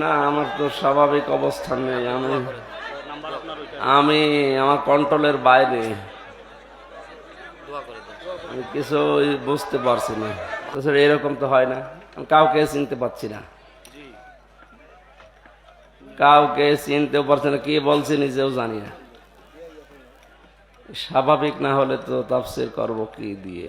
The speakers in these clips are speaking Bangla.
না, আমার তো স্বাভাবিক অবস্থান নেই, আমি আমি আমার কন্ট্রোলের বাইরে। আমি কিছু বুঝতে পারছি না। তাছাড়া এরকম তো হয় না। আমি কাউকে চিনতে পারছি না। কাউকে চিনতেও পারছি না, কি বলছে নিজেও জানি না। স্বাভাবিক না হলে তো তাফসির করব কি দিয়ে?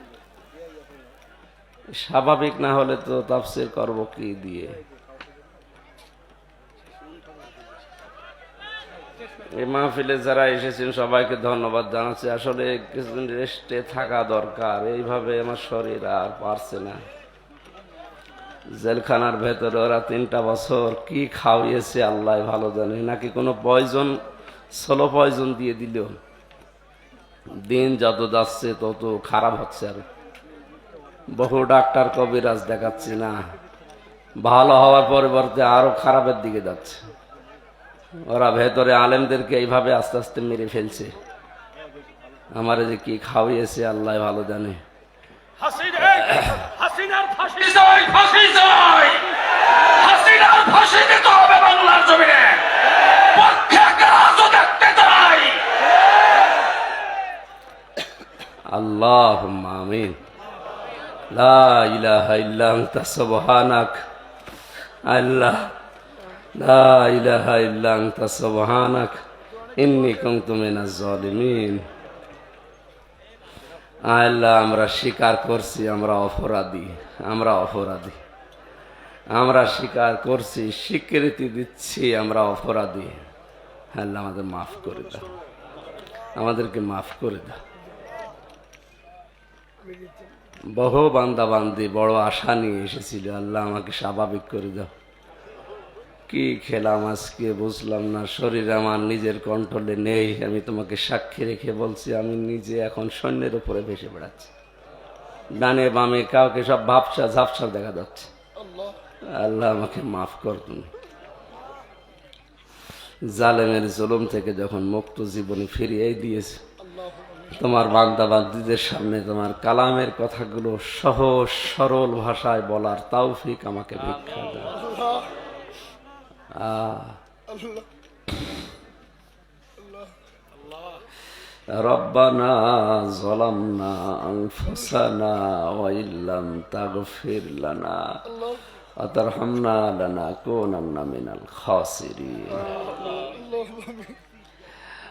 স্বাভাবিক না হলে তো তাফসির করব কি দিয়ে? এই মাহফিলে যারা এসেছেন সবাইকে ধন্যবাদ জানাচ্ছি। আসলে কিছুদিন রেস্টে থাকা দরকার। এইভাবে আমার শরীর আর পারছে না। জেলখানার ভেতরে ওরা তিনটা বছর কি খাওয়িয়েছে আল্লাহ ভালো জানে। নাকি কোনো পয়জন সোলো পয়জন দিয়ে দিল। দিন যত যাচ্ছে তত খারাপ হচ্ছে আর বহু ডাক্তার কবিরাজ দেখাচ্ছি না। ভালো হওয়ার পরিবর্তে আরও খারাপের দিকে যাচ্ছে। ওরা ভেতরে আলেমদেরকে এইভাবে আস্তে আস্তে মেরে ফেলছে। আমার যে কি খাওয়িয়েছে আল্লাহ ভালো জানে। আল্লাহ আমিন। লা ইলাহা ইল্লা আনতা সুবহানাক। আল্লাহ, লা ইলাহা ইল্লা আনতা সুবহানাক। ইন্নী কুনতু মিনাজ জালিমিন আল্লাহ, আমরা স্বীকার করছি, আমরা অপরাধী আমরা অপরাধী। আমরা স্বীকার করছি, স্বীকৃতি দিচ্ছি, আমরা অপরাধী। আল্লাহ, আমাদের মাফ করে দাও। আমাদেরকে মাফ করে দাও। বহু বান্দা বান্দি বড় আশা নিয়ে এসেছিল। আল্লাহ আমাকে স্বাভাবিক করে দাও। কি খেলাম আজকে বুঝলাম না, শরীর আমার নিজের কন্ট্রোলে নেই। আমি তোমাকে সাক্ষী রেখে বলছি, আমি নিজে এখন সৈন্যের উপরে ভেসে বেড়াচ্ছি। ডানে বামে কাউকে সব ভাবসা ঝাপসা দেখা যাচ্ছে। আল্লাহ আমাকে মাফ কর তুমি। জালেমের জুলুম থেকে যখন মুক্ত জীবনে ফিরিয়ে দিয়েছে তোমার বান্দা বান্দিদের সামনে তোমার কালামের কথাগুলো সহজ সরল ভাষায় বলার তৌফিক আমাকে ভিক্ষা দাও আহ। ربنا ظلمنا أنفسنا وإن لم تغفر لنا وترحمنا لنكونن من الخاسرين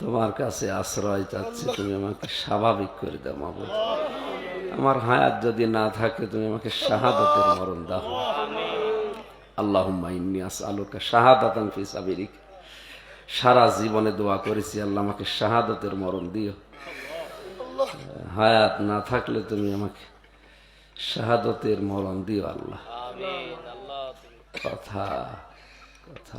তোমার কাছে আশ্রয় চাচ্ছি তুমি আমাকে স্বাভাবিক করে দাও মাবু আমার হায়াত যদি না থাকে তুমি আমাকে শাহাদতের মরণ দাও। আল্লাহ আলোকা শাহাদাতান ফি সাবিরিক সারা জীবনে দোয়া করেছি আল্লাহ আমাকে শাহাদতের মরণ দিও। হায়াত না থাকলে তুমি আমাকে শাহাদতের মরণ দিও আল্লাহ। কথা কথা।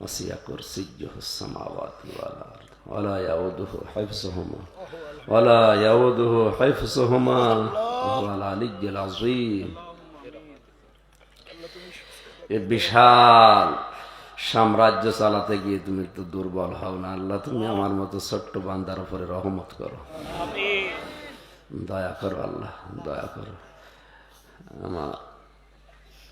وسع كرسيه السماوات والأرض ولا يؤوده حفظهما ولا يؤوده حفظهما وهو العلي العظيم এ বিশাল সাম্রাজ্য চালাতে গিয়ে তুমি তো দুর্বল হও না আল্লাহ তুমি আমার মতো ছোট্ট বান্দার উপরে রহমত করো দয়া করো আল্লাহ দয়া করো আমার